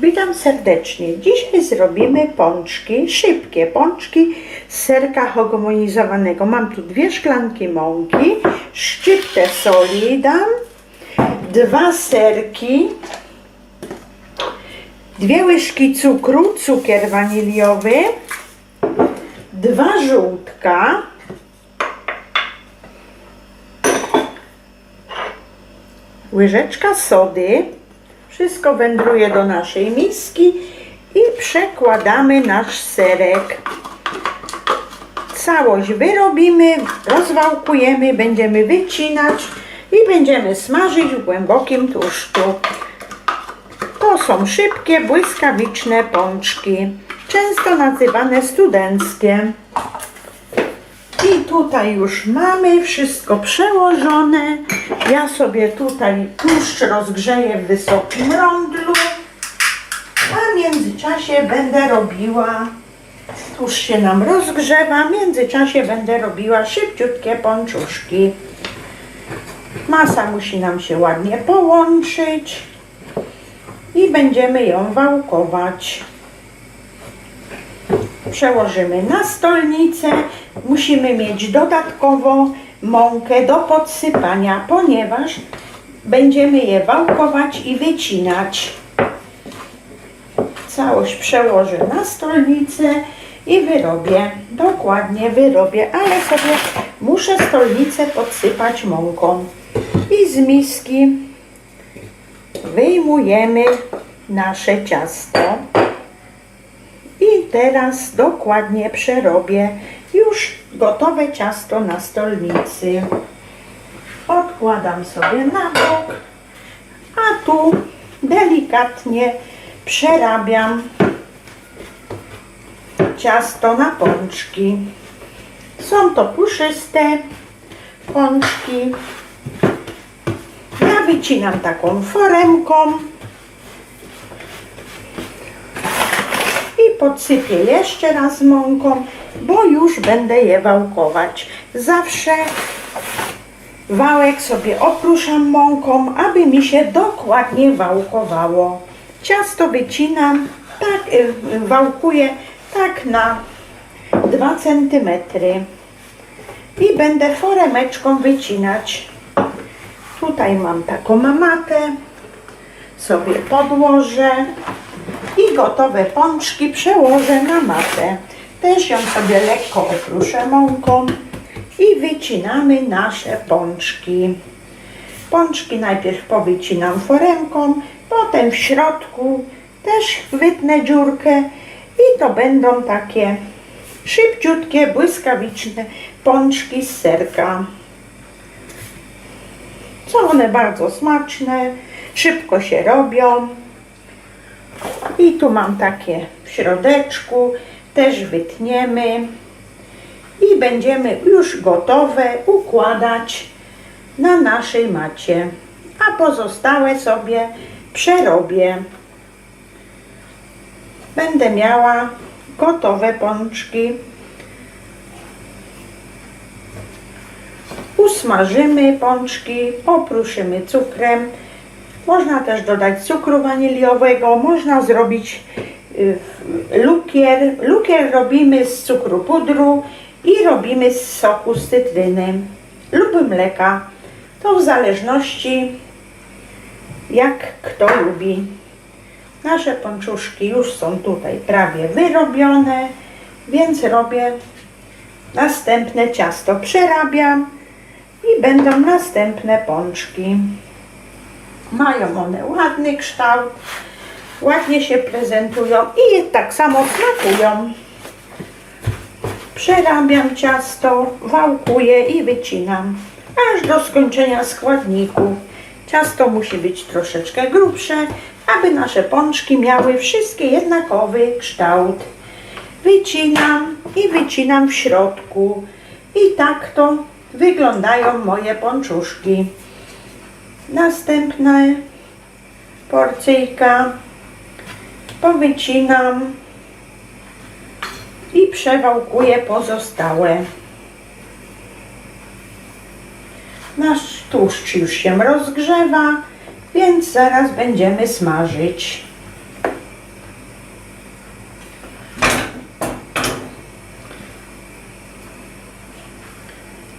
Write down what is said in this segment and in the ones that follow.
Witam serdecznie. Dzisiaj zrobimy pączki, szybkie pączki z serka homogenizowanego. Mam tu dwie szklanki mąki, szczyptę soli dam, dwa serki, dwie łyżki cukru, cukier waniliowy, dwa żółtka, łyżeczka sody, wszystko wędruje do naszej miski i przekładamy nasz serek. Całość wyrobimy, rozwałkujemy, będziemy wycinać i będziemy smażyć w głębokim tłuszczu. To są szybkie, błyskawiczne pączki, często nazywane studenckie. I tutaj już mamy wszystko przełożone. Ja sobie tutaj tłuszcz rozgrzeję w wysokim rondlu. A w międzyczasie będę robiła, tłuszcz się nam rozgrzewa, w międzyczasie będę robiła szybciutkie pączuszki. Masa musi nam się ładnie połączyć i będziemy ją wałkować przełożymy na stolnicę. Musimy mieć dodatkowo mąkę do podsypania, ponieważ będziemy je wałkować i wycinać. Całość przełożę na stolnicę i wyrobię, dokładnie wyrobię, ale sobie muszę stolnicę podsypać mąką. I z miski wyjmujemy nasze ciasto. Teraz dokładnie przerobię już gotowe ciasto na stolnicy. Odkładam sobie na bok, a tu delikatnie przerabiam ciasto na pączki. Są to puszyste pączki. Ja wycinam taką foremką. Podsypię jeszcze raz mąką, bo już będę je wałkować. Zawsze wałek sobie opruszam mąką, aby mi się dokładnie wałkowało. Ciasto wycinam, tak y, wałkuję tak na 2 cm i będę foremeczką wycinać. Tutaj mam taką matę, sobie podłożę i gotowe pączki przełożę na matę. Też ją sobie lekko opruszę mąką i wycinamy nasze pączki. Pączki najpierw powycinam foremką, potem w środku też wytnę dziurkę i to będą takie szybciutkie, błyskawiczne pączki z serka. Są one bardzo smaczne, szybko się robią. I tu mam takie w środeczku, też wytniemy i będziemy już gotowe układać na naszej macie. A pozostałe sobie przerobię. Będę miała gotowe pączki. Usmażymy pączki, opruszymy cukrem. Można też dodać cukru waniliowego, można zrobić y, lukier. Lukier robimy z cukru pudru i robimy z soku z cytryny lub mleka. To w zależności jak kto lubi. Nasze pączuszki już są tutaj prawie wyrobione, więc robię następne ciasto. Przerabiam i będą następne pączki. Mają one ładny kształt, ładnie się prezentują i tak samo smakują. Przerabiam ciasto, wałkuję i wycinam, aż do skończenia składników. Ciasto musi być troszeczkę grubsze, aby nasze pączki miały wszystkie jednakowy kształt. Wycinam i wycinam w środku. I tak to wyglądają moje pączuszki. Następna porcyjka powycinam i przewałkuję pozostałe. Nasz tłuszcz już się rozgrzewa, więc zaraz będziemy smażyć.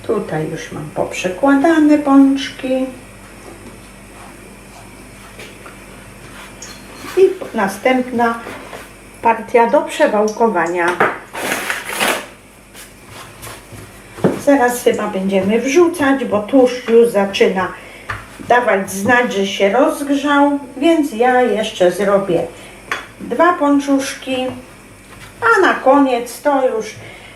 Tutaj już mam poprzekładane pączki. Następna partia do przewałkowania. Zaraz chyba będziemy wrzucać, bo tłuszcz już zaczyna dawać znać, że się rozgrzał, więc ja jeszcze zrobię dwa pączuszki, a na koniec to już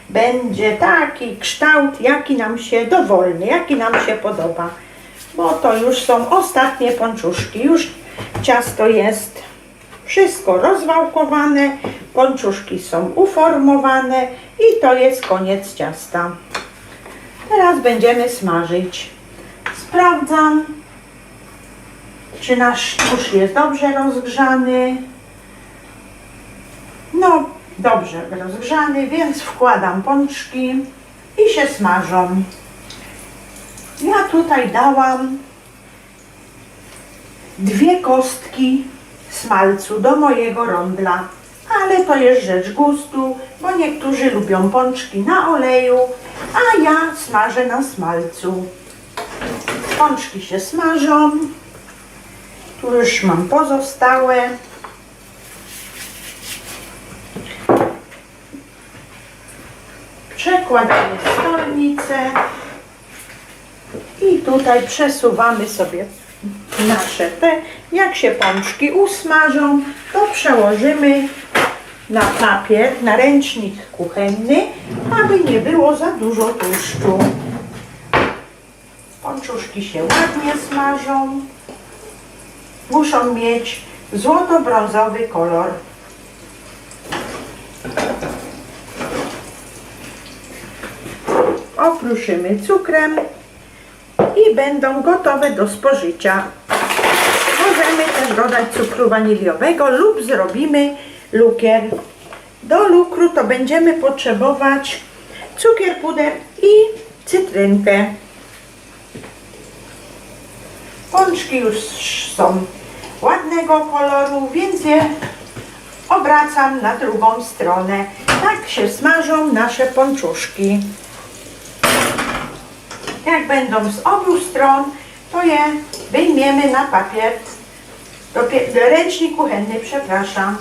będzie taki kształt, jaki nam się dowolny, jaki nam się podoba, bo to już są ostatnie pączuszki, już ciasto jest wszystko rozwałkowane, pączuszki są uformowane i to jest koniec ciasta. Teraz będziemy smażyć. Sprawdzam, czy nasz tłuszcz jest dobrze rozgrzany. No, dobrze rozgrzany, więc wkładam pączki i się smażą. Ja tutaj dałam dwie kostki smalcu do mojego rondla, ale to jest rzecz gustu, bo niektórzy lubią pączki na oleju, a ja smażę na smalcu. Pączki się smażą. Tu już mam pozostałe. Przekładamy stolnicę i tutaj przesuwamy sobie nasze te. Jak się pączki usmażą, to przełożymy na papier, na ręcznik kuchenny, aby nie było za dużo tłuszczu. Pączuszki się ładnie smażą. Muszą mieć złoto-brązowy kolor. Okruszymy cukrem i będą gotowe do spożycia. Możemy też dodać cukru waniliowego lub zrobimy lukier. Do lukru to będziemy potrzebować cukier puder i cytrynkę. Pączki już są ładnego koloru, więc je obracam na drugą stronę. Tak się smażą nasze pączuszki. Jak będą z obu stron, to je wyjmiemy na papier, do, do kuchenny, przepraszam.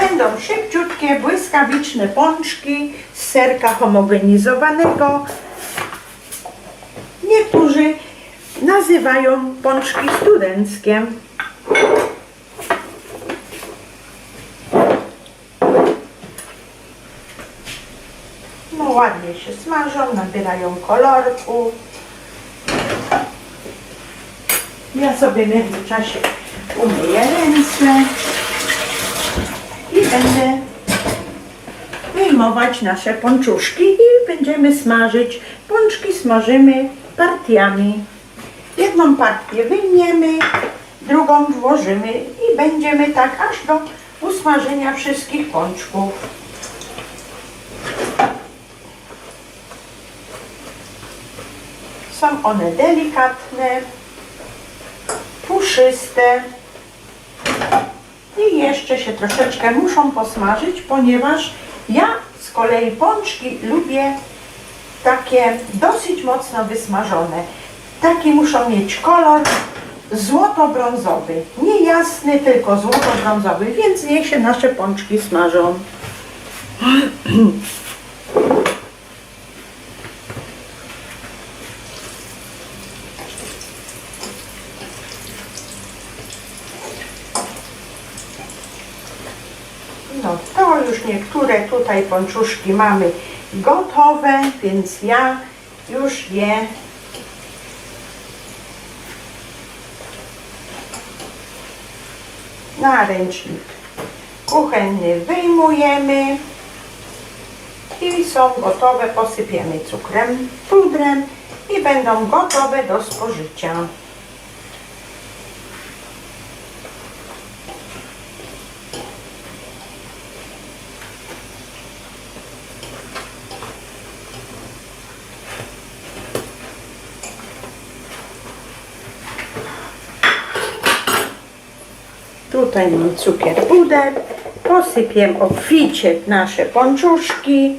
Będą szybciutkie, błyskawiczne pączki z serka homogenizowanego. Niektórzy nazywają pączki studenckie. No ładnie się smażą, nabierają kolorku. Ja sobie w międzyczasie umyję ręce i będę wyjmować nasze pączuszki i będziemy smażyć. Pączki smażymy partiami. Jedną partię wyjmiemy, drugą włożymy i będziemy tak aż do usmażenia wszystkich pączków. Są one delikatne, puszyste i jeszcze się troszeczkę muszą posmażyć, ponieważ ja z kolei pączki lubię takie dosyć mocno wysmażone. Taki muszą mieć kolor złoto-brązowy. Nie jasny, tylko złoto-brązowy, więc niech się nasze pączki smażą. No to już niektóre tutaj pączuszki mamy gotowe, więc ja już je na ręcznik kuchenny wyjmujemy i są gotowe, posypiemy cukrem, pudrem i będą gotowe do spożycia. Tutaj mam cukier puder. Posypię obficie nasze pączuszki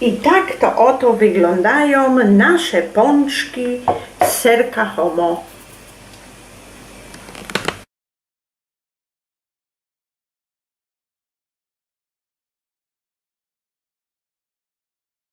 I tak to oto wyglądają nasze pączki z serka homo.